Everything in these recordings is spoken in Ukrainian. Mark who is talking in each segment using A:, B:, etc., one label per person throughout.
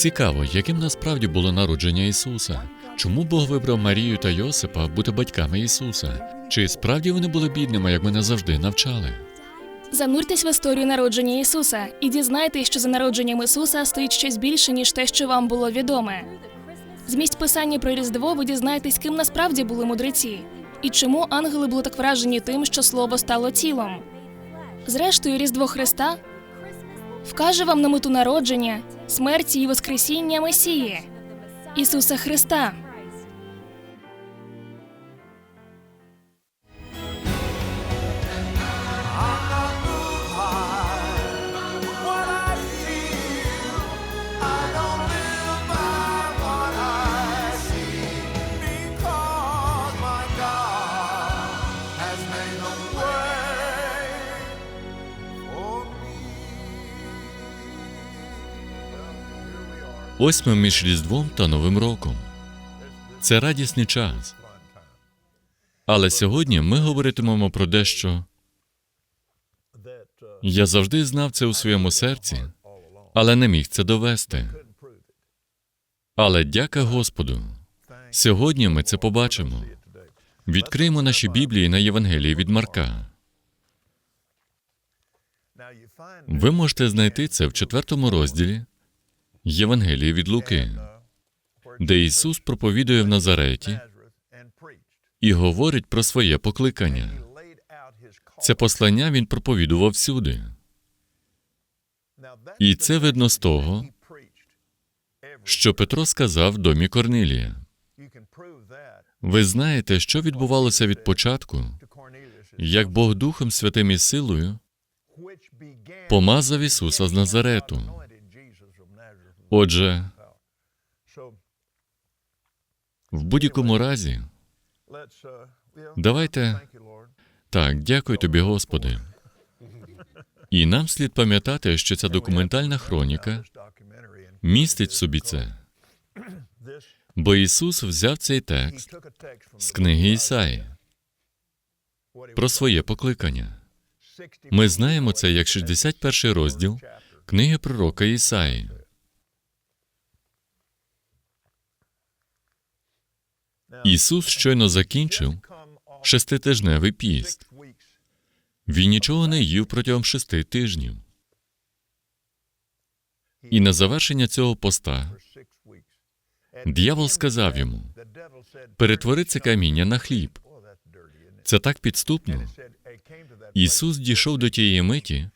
A: Цікаво, яким насправді було народження Ісуса. Чому Бог вибрав Марію та Йосипа бути батьками Ісуса? Чи справді вони були бідними, як мене завжди навчали?
B: Зануртесь в історію народження Ісуса і дізнайтесь, що за народженням Ісуса стоїть щось більше, ніж те, що вам було відоме. З місць писання про Різдво ви дізнаєтесь, ким насправді були мудреці, і чому ангели були так вражені тим, що слово стало тілом. Зрештою, Різдво Христа вкаже вам на мету народження, смерті і Воскресіння Месії Ісуса Христа.
A: Ось ми між Різдвом та Новим роком. Це радісний час. Але сьогодні ми говоритимемо про дещо. Я завжди знав це у своєму серці, але не міг це довести. Але дяка Господу. Сьогодні ми це побачимо. Відкриємо наші Біблії на Євангелії від Марка. Ви можете знайти це в четвертому розділі Євангелії від Луки, де Ісус проповідує в Назареті і говорить про своє покликання. Це послання він проповідував всюди. І це видно з того, що Петро сказав в домі Корнилія. Ви знаєте, що відбувалося від початку, як Бог Духом Святим і силою помазав Ісуса з Назарету. Отже, в будь-якому разі, давайте так, дякую тобі, Господи. І нам слід пам'ятати, що ця документальна хроніка містить в собі це. Бо Ісус взяв цей текст з книги Ісаї про своє покликання. Ми знаємо це як 61 розділ книги пророка Ісаї. Ісус щойно закінчив шеститижневий піст. Він нічого не їв протягом шести тижнів. І на завершення цього поста диявол сказав йому: перетвори це каміння на хліб. Це так підступно. Ісус дійшов до тієї миті,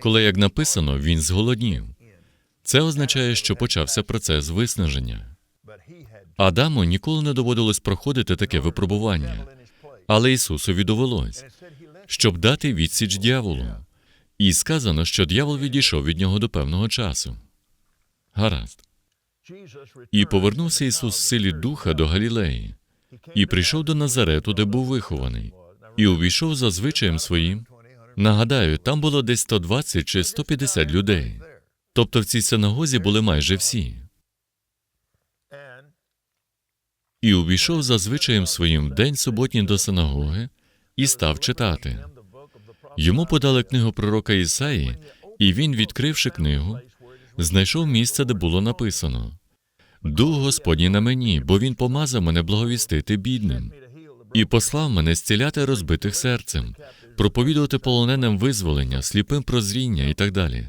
A: коли, як написано, він зголоднів. Це означає, що почався процес виснаження. Адаму ніколи не доводилось проходити таке випробування, але Ісусові довелось, щоб дати відсіч дьяволу. І сказано, що дьявол відійшов від нього до певного часу. Гаразд. І повернувся Ісус в силі духа до Галілеї, і прийшов до Назарету, де був вихований, і увійшов за звичаєм своїм. Нагадаю, там було десь 120 чи 150 людей. Тобто в цій синагозі були майже всі. І увійшов за звичаєм своїм в день суботній до синагоги і став читати. Йому подали книгу пророка Ісаї, і він, відкривши книгу, знайшов місце, де було написано: Дух Господній на мені, бо він помазав мене благовістити бідним, і послав мене зціляти розбитих серцем, проповідувати полоненим визволення, сліпим прозріння і так далі.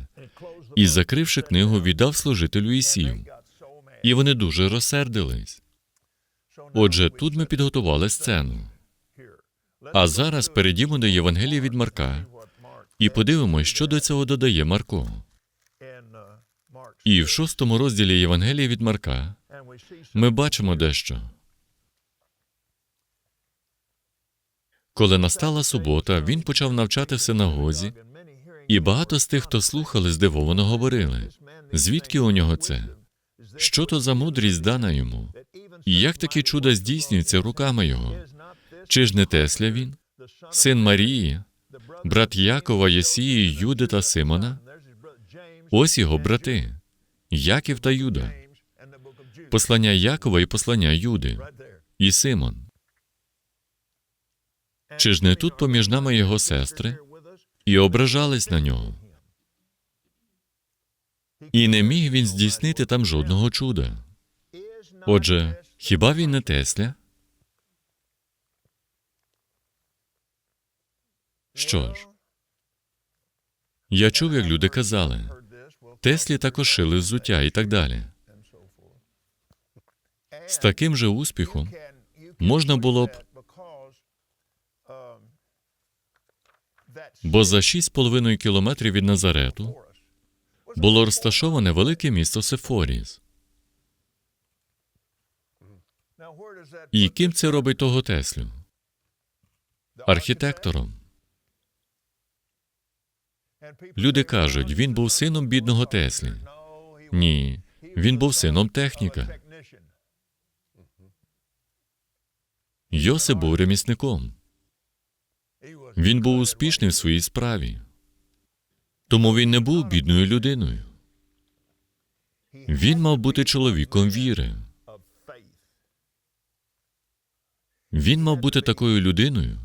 A: І, закривши книгу, віддав служителю і сів.
C: got so mad.
A: І вони дуже розсердились. Отже, тут ми підготували сцену. А зараз перейдімо до Євангелія від Марка і подивимось, що до цього додає Марко. І в шостому розділі Євангелія від Марка ми бачимо дещо. Коли настала субота, він почав навчати в синагозі, і багато з тих, хто слухали, здивовано говорили, звідки у нього це? Що то за мудрість дана йому? Як такі чуда здійснюються руками його? Чи ж не Тесля він, син Марії, брат Якова, Єсії, Юди та Симона? Ось його брати, Яків та Юда, послання Якова і послання Юди, і Симон. Чи ж не тут поміж нами його сестри і ображались на нього? І не міг він здійснити там жодного чуда. Отже, хіба він не Тесля? Що ж, я чув, як люди казали, Теслі також шили взуття і так далі. З таким же успіхом можна було б, бо за 6,5 кілометрів від Назарету було розташоване велике місто Сефоріс. І ким це робить того Теслю? Архітектором. Люди кажуть, він був сином бідного Теслі. Ні, він був сином техніка. Йосип був ремісником. Він був успішний в своїй справі. Тому він не був бідною людиною. Він мав бути чоловіком віри. Він мав бути такою людиною,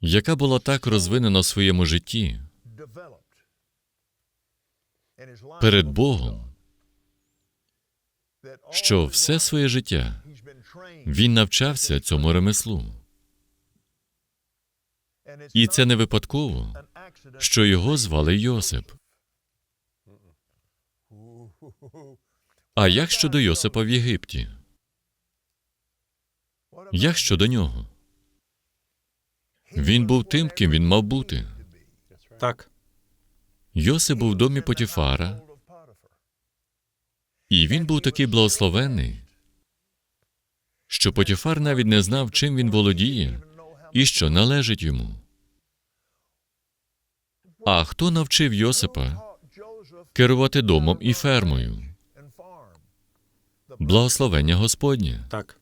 A: яка була так розвинена в своєму житті перед Богом, що все своє життя він навчався цьому ремеслу. І це не випадково, що його звали Йосип. А як щодо Йосипа в Єгипті? Як щодо нього? Він був тим, ким він мав бути.
D: Так,
A: Йосип був в домі Потіфара, і він був такий благословенний, що Потіфар навіть не знав, чим він володіє і що належить йому. А хто навчив Йосипа керувати домом і фермою? Благословення Господнє.
D: так,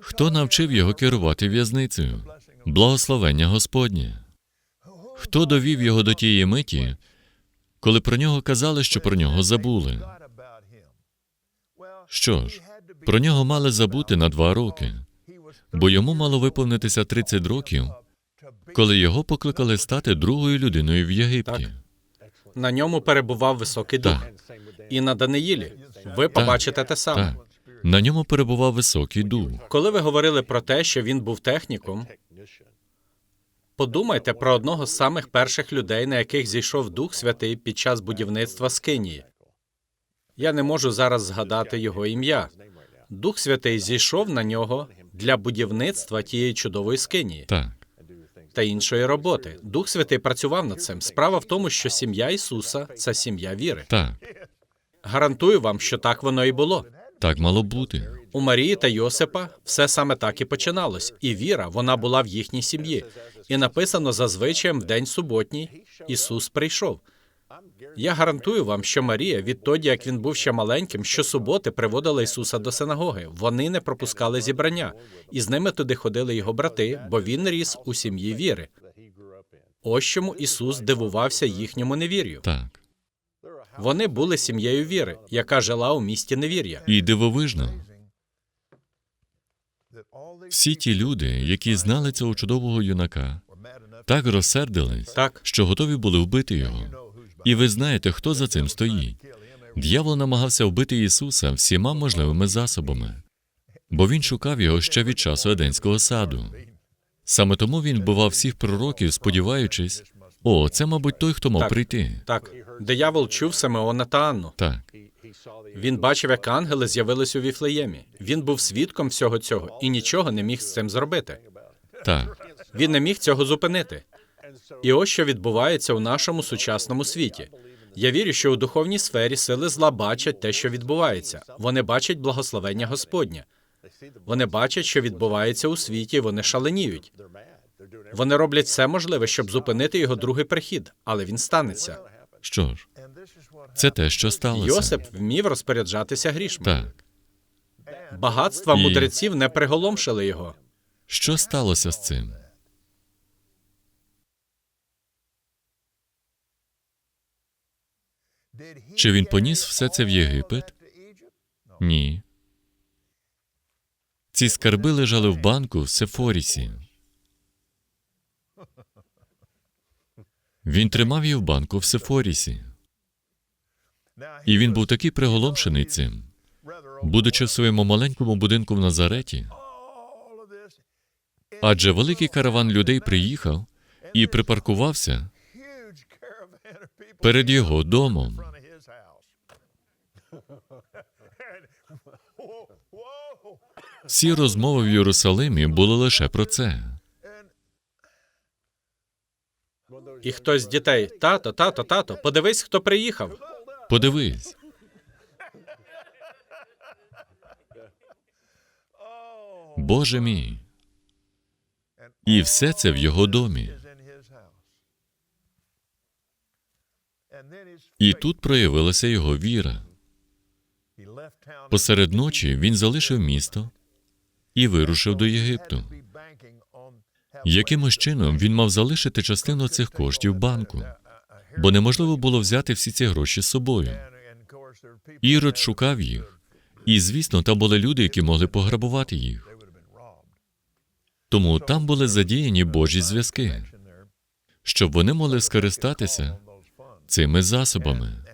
A: Хто навчив його керувати в'язницею? Благословення Господнє. Хто довів його до тієї миті, коли про нього казали, що про нього забули? Що ж, про нього мали забути на два роки, бо йому мало виповнитися 30 років, коли його покликали стати другою людиною в Єгипті.
D: на ньому перебував високий дух.
A: Так,
D: І на Даниїлі ви побачите те саме.
A: так. На ньому перебував високий дух.
D: Коли ви говорили про те, що він був техніком, подумайте про одного з самих перших людей, на яких зійшов Дух Святий під час будівництва Скинії. Я не можу зараз згадати його ім'я. Дух Святий зійшов на нього для будівництва тієї чудової скинії
A: Так,
D: та іншої роботи. Дух Святий працював над цим. Справа в тому, що сім'я Ісуса це сім'я віри.
A: так,
D: Гарантую вам, що так воно і було.
A: так мало бути.
D: У Марії та Йосипа все саме так і починалось, і віра вона була в їхній сім'ї. І написано за звичаєм в день суботній Ісус прийшов. Я гарантую вам, що Марія, відтоді як він був ще маленьким, щосуботи приводила Ісуса до синагоги. Вони не пропускали зібрання, і з ними туди ходили його брати, бо він ріс у сім'ї віри. Ось чому Ісус дивувався їхньому невір'ю.
A: Так.
D: Вони були сім'єю віри, яка жила у місті невір'я.
A: І дивовижно, всі ті люди, які знали цього чудового юнака, так розсердились,
D: Так,
A: що готові були вбити його. І ви знаєте, хто за цим стоїть. Д'явол намагався вбити Ісуса всіма можливими засобами, бо він шукав його ще від часу Еденського саду. Саме тому він вбивав всіх пророків, сподіваючись, о, це, мабуть, той, хто мав
D: Так.
A: прийти.
D: так. Диявол чув Симеона та Анну.
A: Так,
D: Він бачив, як ангели з'явились у Віфлеємі. Він був свідком всього цього і нічого не міг з цим зробити.
A: так,
D: Він не міг цього зупинити. І ось що відбувається у нашому сучасному світі. Я вірю, що у духовній сфері сили зла бачать те, що відбувається. Вони бачать благословення Господнє. Вони бачать, що відбувається у світі, і вони шаленіють. Вони роблять все можливе, щоб зупинити його другий прихід, але він станеться.
A: що ж, це те, що сталося.
D: Йосип вмів розпоряджатися грішми.
A: Так,
D: Багатства
A: І-
D: мудреців не приголомшили його.
A: що сталося з цим? Чи він поніс все це в Єгипет? Ні. Ці скарби лежали в банку в Сефорісі. Він тримав її в банку в Сефорісі, і він був такий приголомшений цим, будучи в своєму маленькому будинку в Назареті, адже великий караван людей приїхав і припаркувався перед його домом. Всі розмови в Єрусалимі були лише про це.
D: І хтось з дітей: тато, тато, тато, подивись, хто приїхав.
A: Подивись, Боже мій, і все це в його домі. І тут проявилася його віра. Посеред ночі він залишив місто і вирушив до Єгипту. Якимось чином він мав залишити частину цих коштів банку, бо неможливо було взяти всі ці гроші з собою. Ірод шукав їх, і, звісно, там були люди, які могли пограбувати їх. Тому там були задіяні Божі зв'язки, щоб вони могли скористатися цими засобами.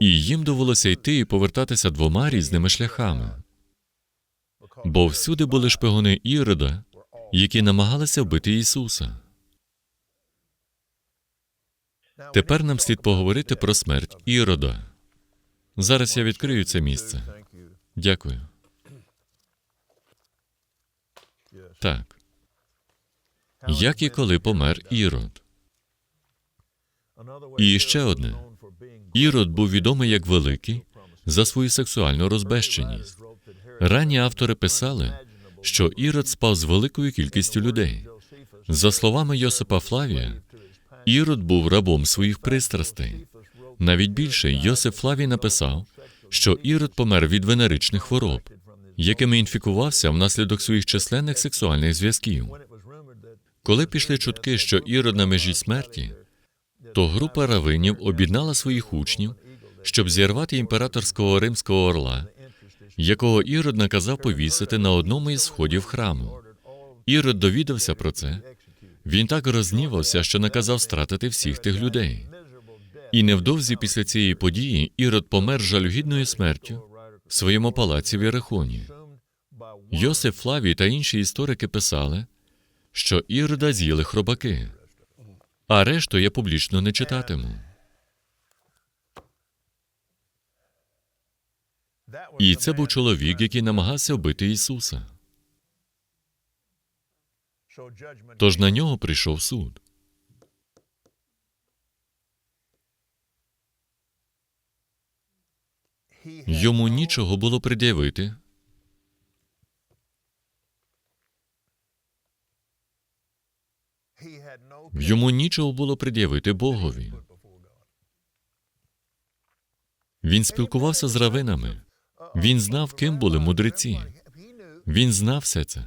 A: І їм довелося йти і повертатися двома різними шляхами. Бо всюди були шпигуни Ірода, які намагалися вбити Ісуса. Тепер нам слід поговорити про смерть Ірода. Зараз я відкрию це місце. Дякую. Так. Як і коли помер Ірод. І ще одне. Ірод був відомий як великий за свою сексуальну розбещеність. Ранні автори писали, що Ірод спав з великою кількістю людей. За словами Йосипа Флавія, Ірод був рабом своїх пристрастей. Навіть більше Йосип Флавій написав, що Ірод помер від венеричних хвороб, якими інфікувався внаслідок своїх численних сексуальних зв'язків. Коли пішли чутки, що Ірод на межі смерті, то група равинів об'єднала своїх учнів, щоб зірвати імператорського римського орла, якого Ірод наказав повісити на одному із сходів храму. Ірод довідався про це. Він так рознівався, що наказав стратити всіх тих людей. І невдовзі після цієї події Ірод помер жалюгідною смертю в своєму палаці в Єрихоні. Йосиф Флавій та інші історики писали, що Ірода з'їли хробаки, а решту я публічно не читатиму. І це був чоловік, який намагався вбити Ісуса. Тож на нього прийшов суд. Йому нічого було пред'явити. Йому нічого було пред'явити Богові. Він спілкувався з равинами. Він знав, ким були мудреці. Він знав все це.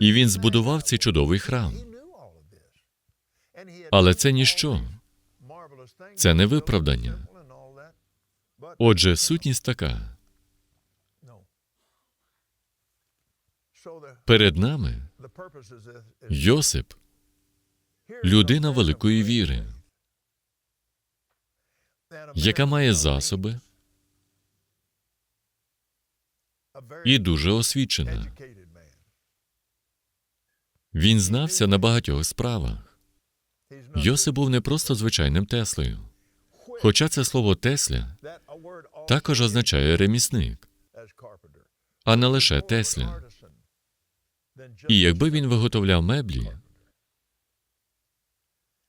A: І він збудував цей чудовий храм. Але це ніщо. Це не виправдання. Отже, сутність така. Перед нами Йосип людина великої віри, яка має засоби і дуже освічена. Він знався на багатьох справах. Йосип був не просто звичайним Теслею. Хоча це слово Тесля також означає ремісник, а не лише Тесля. І якби він виготовляв меблі,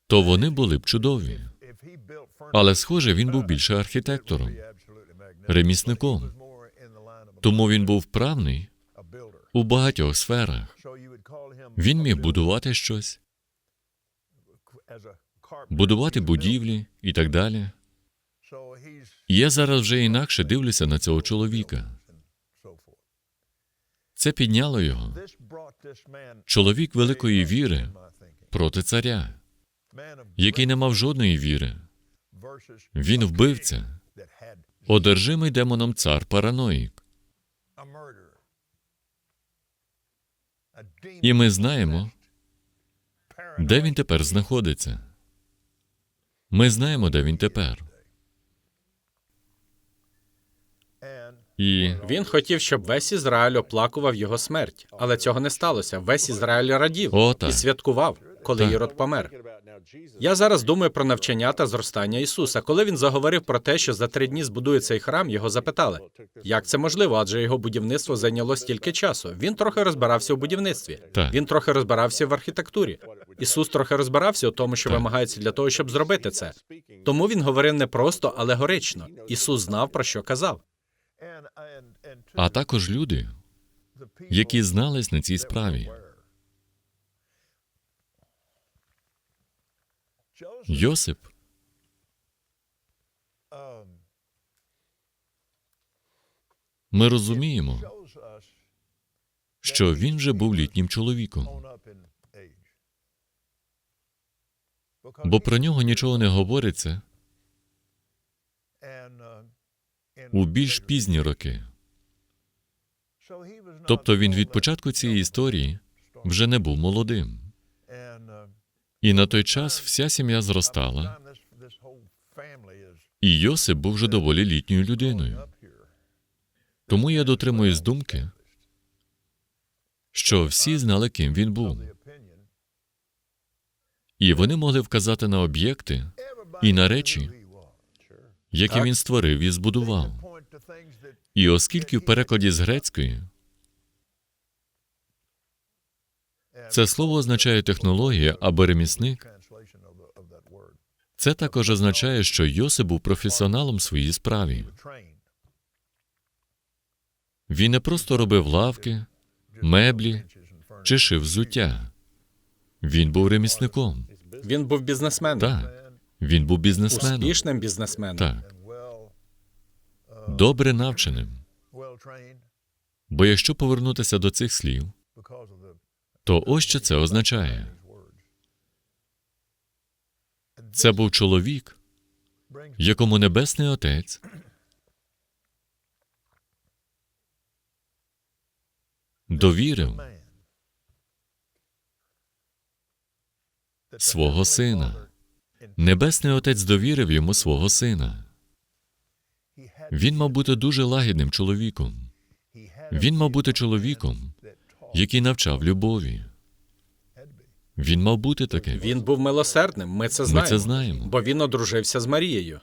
A: то вони були б чудові. Але, схоже, він був більше архітектором, ремісником. Тому він був вправний у багатьох сферах. Він міг будувати щось, будувати будівлі і так далі. Я зараз вже інакше дивлюся на цього чоловіка. Це підняло його. Чоловік великої віри проти царя, який не мав жодної віри. Він вбивця, одержимий демоном цар параноїк. І ми знаємо, Де він тепер знаходиться? Ми знаємо, де він тепер. І
D: Він хотів, щоб весь Ізраїль оплакував його смерть, але цього не сталося. Весь Ізраїль радів
A: О, так.
D: і святкував, коли
A: Так.
D: Ірод помер. Я зараз думаю про навчання та зростання Ісуса. Коли він заговорив про те, що за три дні збудує цей храм, його запитали, як це можливо, адже його будівництво зайняло стільки часу. Він трохи розбирався у будівництві.
A: Так.
D: Він трохи розбирався в архітектурі. Ісус трохи розбирався у тому, що
A: Так.
D: вимагається для того, щоб зробити це. Тому він говорив не просто, алегорично. Ісус знав про що казав.
A: а також люди, які знались на цій справі. Йосип.
C: Um,
A: Ми розуміємо, що він вже був літнім чоловіком, бо про нього нічого не говориться
C: uh,
A: у більш пізні роки. Тобто він від початку цієї історії вже не був молодим. І на той час вся сім'я зростала, і Йосип був вже доволі літньою людиною. Тому я дотримуюсь думки, що всі знали, ким він був, і вони могли вказати на об'єкти і на речі, які він створив і збудував. І оскільки в перекладі з грецької це слово означає технологія або ремісник, це також означає, що Йосип був професіоналом в своїй справі. Він не просто робив лавки, меблі чи шив взуття. Він був ремісником.
D: Він був бізнесменом,
A: Так, він був бізнесменом.
D: успішним бізнесменом.
A: Так, добре навченим. Бо якщо повернутися до цих слів, то ось що це означає. Це був чоловік, якому Небесний Отець довірив свого сина. Небесний Отець довірив йому свого сина. Він мав бути дуже лагідним чоловіком. Він мав бути чоловіком, який навчав любові. Він мав бути таким.
D: Він був милосердним. Ми це
A: Ми
D: знаємо.
A: це знаємо.
D: Бо він одружився з Марією.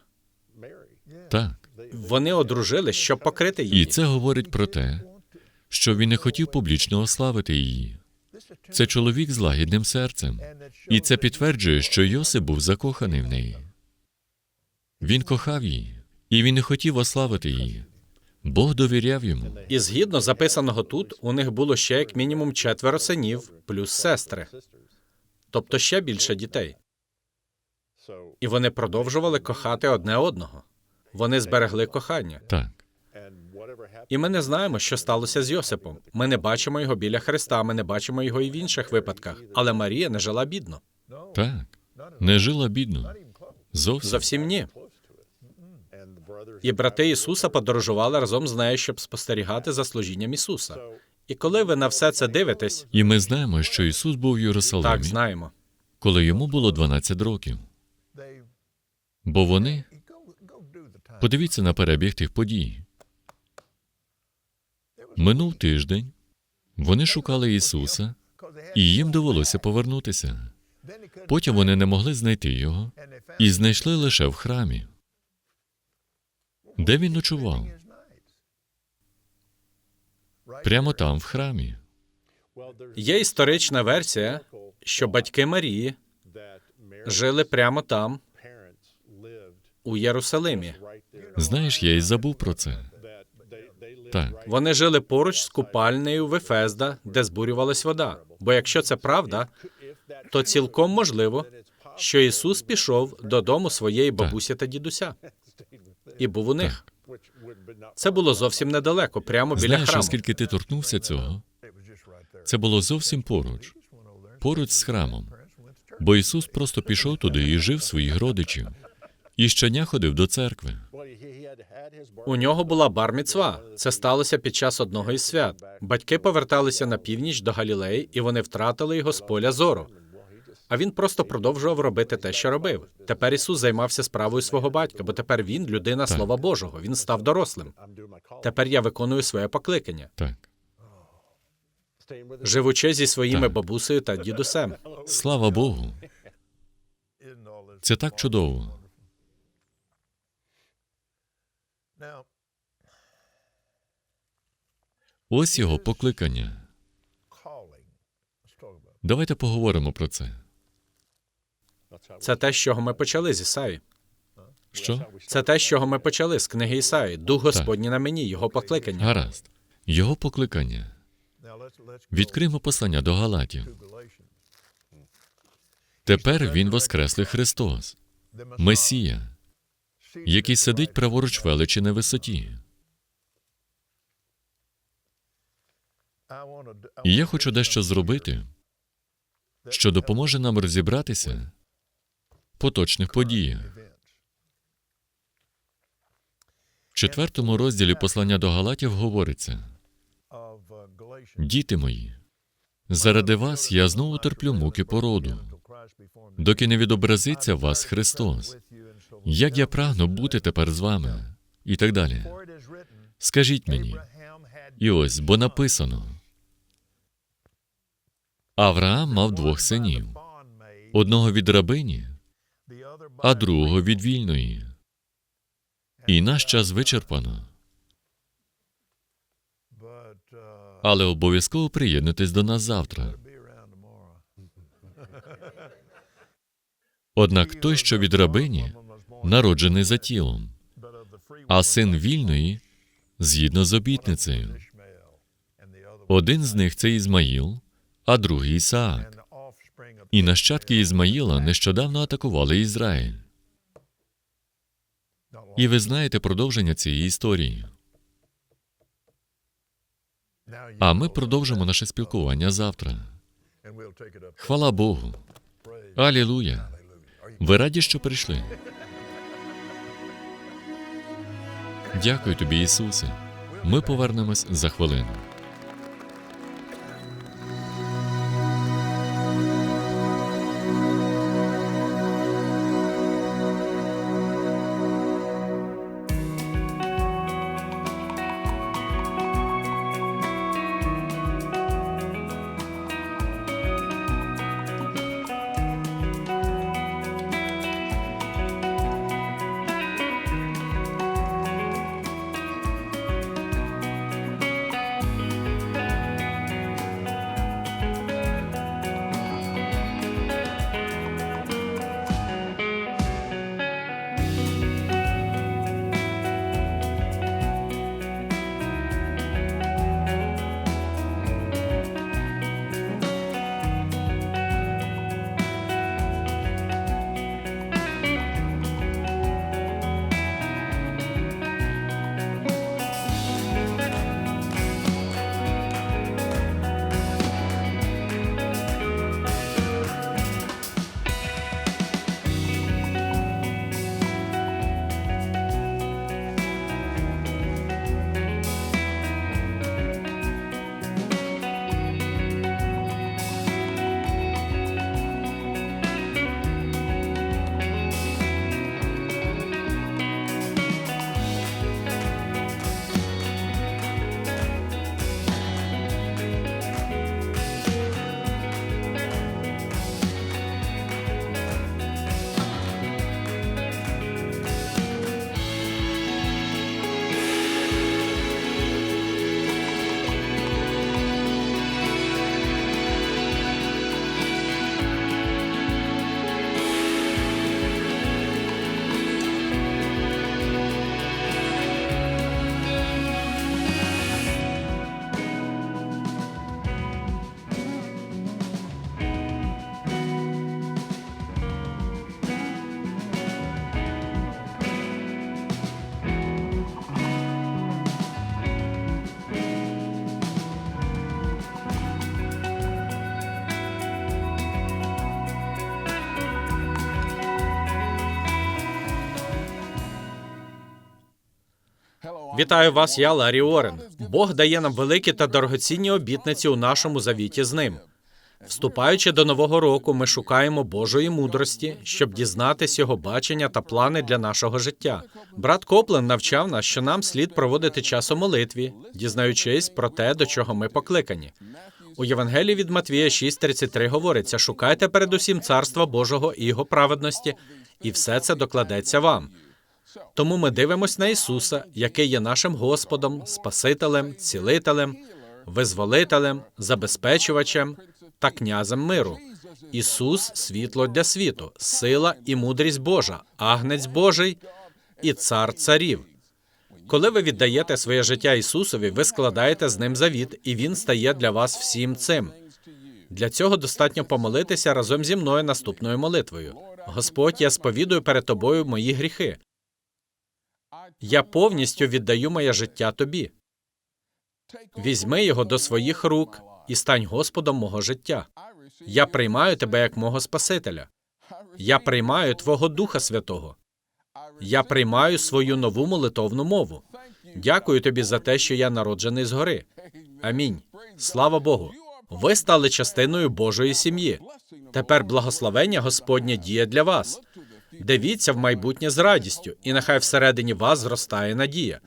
A: Так.
D: Вони одружили, щоб покрити її.
A: І це говорить про те, що він не хотів публічно ославити її. Це чоловік з лагідним серцем. І це підтверджує, що Йосип був закоханий в неї. Він кохав її, і він не хотів ославити її. Бог довіряв йому.
D: І згідно записаного тут, у них було ще як мінімум четверо синів, плюс сестри, тобто ще більше дітей. І вони продовжували кохати одне одного. Вони зберегли кохання.
A: Так,
D: І ми не знаємо, що сталося з Йосипом. Ми не бачимо його біля Христа, ми не бачимо його і в інших випадках. Але Марія не жила бідно.
A: так. Не жила бідно. Зовсім.
D: Зовсім ні. І брати Ісуса подорожували разом з нею, щоб спостерігати за служінням Ісуса. І коли ви на все це дивитесь,
A: І ми знаємо, що Ісус був в
D: так знаємо.
A: коли йому було 12 років. Бо вони, подивіться на перебіг тих подій. Минув тиждень, вони шукали Ісуса, і їм довелося повернутися. Потім вони не могли знайти його і знайшли лише в храмі, де він ночував, прямо там, в храмі.
D: Є історична версія, що батьки Марії жили прямо там, у Єрусалимі.
A: Знаєш, я й забув про це. Так,
D: Вони жили поруч з купальнею Вефезда, де збурювалась вода. Бо якщо це правда, то цілком можливо, що Ісус пішов додому своєї бабусі та дідуся і був у них. Це було зовсім недалеко, прямо біля
A: знаєш,
D: храму.
A: оскільки ти торкнувся цього, це було зовсім поруч, поруч з храмом. Бо Ісус просто пішов туди і жив своїх родичів. І щодня ходив до церкви.
D: У нього була бар-міцва. Це сталося під час одного із свят. Батьки поверталися на північ до Галілеї, і вони втратили його з поля зору. А він просто продовжував робити те, що робив. Тепер Ісус займався справою свого батька, бо тепер він людина
A: Так.
D: Слова Божого. Він став дорослим. Тепер я виконую своє покликання,
A: Так.
D: живучи зі своїми
A: Так.
D: бабусею та дідусем.
A: Слава Богу. Це так чудово. Ось його покликання. Давайте поговоримо про це.
D: Це те, з чого ми почали з Ісаї.
A: Що?
D: Це те, з чого ми почали з книги Ісаї. Дух Господній на мені, його покликання.
A: Гаразд. Його покликання. Відкриємо послання до Галатів. Тепер він воскреслий Христос, Месія, який сидить праворуч величі на висоті. І я хочу дещо зробити, що допоможе нам розібратися поточних
C: events.
A: В четвертому розділі послання до Галатів говориться. Діти мої, заради вас я знову терплю муки породу, доки не відобразиться вас Христос. Як я прагну бути тепер з вами, і так далі. Скажіть мені, і ось, бо написано: Авраам мав двох синів: одного від рабині, а другого від вільної. І наш час вичерпано, але обов'язково приєднуйтесь до нас завтра. Однак той, що від рабині, народжений за тілом, а син вільної згідно з обітницею. Один з них це Ізмаїл, а другий Ісаак. І нащадки Ізмаїла нещодавно атакували Ізраїль. І ви знаєте продовження цієї історії. А ми продовжимо наше спілкування завтра. Хвала Богу. Алілуя. Ви раді, що прийшли? Дякую тобі, Ісусе. Ми повернемось за хвилину.
D: Вітаю вас, я Ларі Орен. Бог дає нам великі та дорогоцінні обітниці у нашому завіті з ним. Вступаючи до нового року, ми шукаємо Божої мудрості, щоб дізнатись його бачення та плани для нашого життя. Брат Коплен навчав нас, що нам слід проводити час у молитві, дізнаючись про те, до чого ми покликані. У Євангелії від Матвія 6.33 говориться: шукайте передусім царства Божого і його праведності, і все це докладеться вам. Тому ми дивимось на Ісуса, який є нашим Господом, Спасителем, цілителем, визволителем, забезпечувачем та князем миру. Ісус світло для світу, сила і мудрість Божа, агнець Божий і цар царів. Коли ви віддаєте своє життя Ісусові, ви складаєте з ним завіт, і Він стає для вас всім цим. Для цього достатньо помолитися разом зі мною наступною молитвою. Господь, я сповідую перед тобою мої гріхи. Я повністю віддаю моє життя тобі. Візьми його до своїх рук і стань Господом мого життя. Я приймаю тебе як мого Спасителя. Я приймаю Твого Духа Святого. Я приймаю свою нову молитовну мову. Дякую тобі за те, що я народжений згори. Амінь. Слава Богу. Ви стали частиною Божої сім'ї. Тепер благословення Господнє діє для вас. Дивіться в майбутнє з радістю, і нехай всередині вас зростає надія.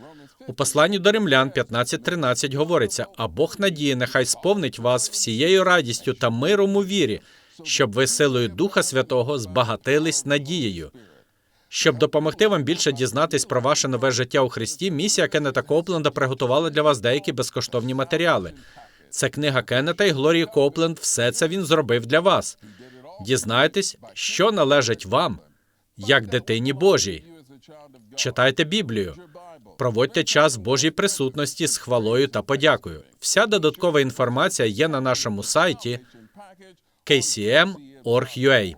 D: У посланні до римлян 15.13 говориться: а Бог надії нехай сповнить вас всією радістю та миром у вірі, щоб ви силою Духа Святого збагатились надією. Щоб допомогти вам більше дізнатись про ваше нове життя у Христі, місія Кеннета Копленда приготувала для вас деякі безкоштовні матеріали. Це книга Кеннета і Глорії Копленд. Все це він зробив для вас. Дізнайтесь, що належить вам, як дитині Божій. Читайте Біблію. Проводьте час в Божій присутності з хвалою та подякою. Вся додаткова інформація є на нашому сайті kcm.org.ua.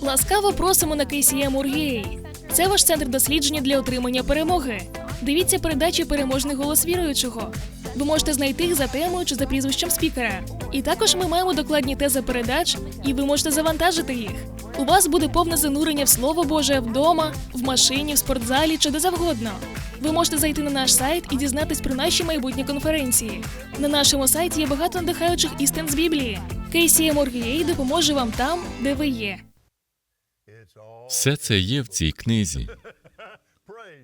B: Ласкаво просимо на KCM.org.ua. Це ваш центр дослідження для отримання перемоги. Дивіться передачі Переможний голос віруючого. Ви можете знайти їх за темою чи за прізвищем спікера. І також ми маємо докладні тези передач, і ви можете завантажити їх. У вас буде повне занурення в Слово Боже вдома, в машині, в спортзалі чи де завгодно. Ви можете зайти на наш сайт і дізнатись про наші майбутні конференції. На нашому сайті є багато надихаючих істин з Біблії. KCM.org.ua допоможе вам там, де ви є.
A: Все це є в цій книзі.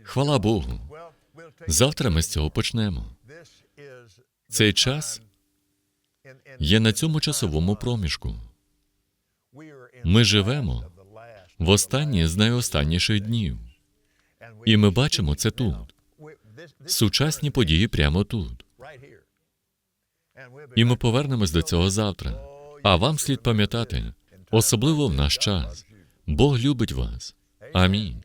A: Хвала Богу. Завтра ми з цього почнемо. Цей час є на цьому часовому проміжку. Ми живемо в останні з найостанніших днів, і ми бачимо це тут. Сучасні події прямо тут. І ми повернемось до цього завтра. А вам слід пам'ятати, особливо в наш час. Бог любить вас. Амінь.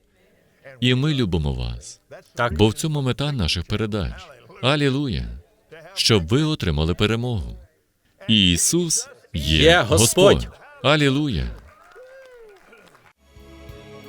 A: І ми любимо вас.
D: Так,
A: Бо в цьому мета наших передач. Алілуя! Щоб ви отримали перемогу. І Ісус є,
D: Є Господь.
A: Господь. Алілуя!